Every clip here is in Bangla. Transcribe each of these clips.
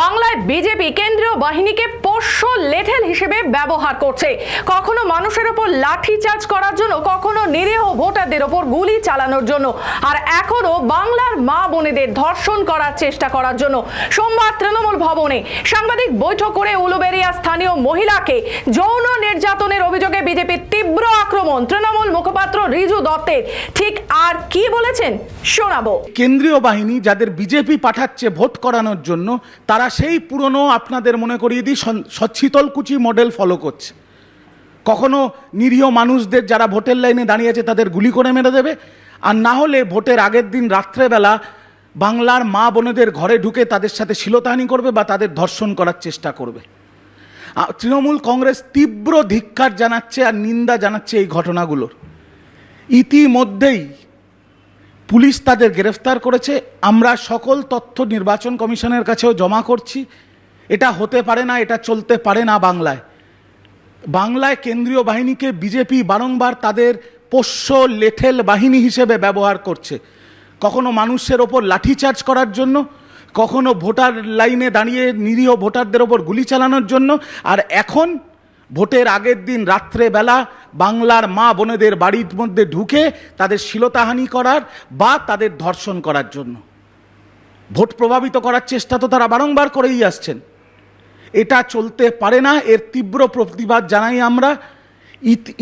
বাংলায় বিজেপি কেন্দ্রীয় বাহিনীকে পোষ্য লেঠেল হিসেবে ব্যবহার করছে। কখনো মানুষের ওপর লাঠি চার্জ করার জন্য, কখনো নিরীহ ভোটারদের ওপর গুলি চালানোর জন্য। আর এখনও বাংলার মা বোনেদের ধর্ষণ করার চেষ্টা করার জন্য। সোমবার তৃণমূল ভবনে সাংবাদিক বৈঠক করে উলুবেরিয়া স্থানীয় মহিলাকে যৌন নির্যাতনের অভিযোগে বিজেপির তীব্র আক্রমণ। তৃণমূল মুখপাত্র রিজু দত্তের ঠিক আর কি বলেছেন? শোনাবো। কেন্দ্রীয় বাহিনী যাদের বিজেপি পাঠাচ্ছে ভোট করানোর জন্য, তারা সেই পুরনো আপনাদের মনে করিয়ে দিই শীতলকুচি মডেল ফলো করছে। কখনো নিরীহ মানুষদের যারা ভোটের লাইনে দাঁড়িয়ে আছে, তাদের গুলি করে মেরে দেবে। আর না হলে ভোটের আগের দিন রাত্রেবেলা বাংলার মা বোনেদের ঘরে ঢুকে তাদের সাথে শিলতাহানি করবে বা তাদের ধর্ষণ করার চেষ্টা করবে। তৃণমূল কংগ্রেস তীব্র ধিক্কার জানাচ্ছে আর নিন্দা জানাচ্ছে এই ঘটনাগুলোর। ইতিমধ্যেই পুলিশ তাদের গ্রেফতার করেছে। আমরা সকল তথ্য নির্বাচন কমিশনের কাছেও জমা করছি। এটা হতে পারে না, এটা চলতে পারে না বাংলায়। বাংলায় কেন্দ্রীয় বাহিনীকে বিজেপি বারংবার তাদের পোষ্য লেঠেল বাহিনী হিসেবে ব্যবহার করছে। কখনো মানুষের ওপর লাঠিচার্জ করার জন্য, কখনো ভোটার লাইনে দাঁড়িয়ে নিরীহ ভোটারদের ওপর গুলি চালানোর জন্য। আর এখন ভোটের আগের দিন রাত্রেবেলা বাংলার মা বোনেদের বাড়ির মধ্যে ঢুকে তাদের শিলতাহানি করার বা তাদের ধর্ষণ করার জন্য। ভোট প্রভাবিত করার চেষ্টা তো তারা বারংবার করেই আসছেন। এটা চলতে পারে না, এর তীব্র প্রতিবাদ জানাই আমরা।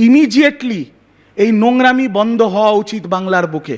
ইমিডিয়েটলি এই নোংরামি বন্ধ হওয়া উচিত বাংলার বুকে।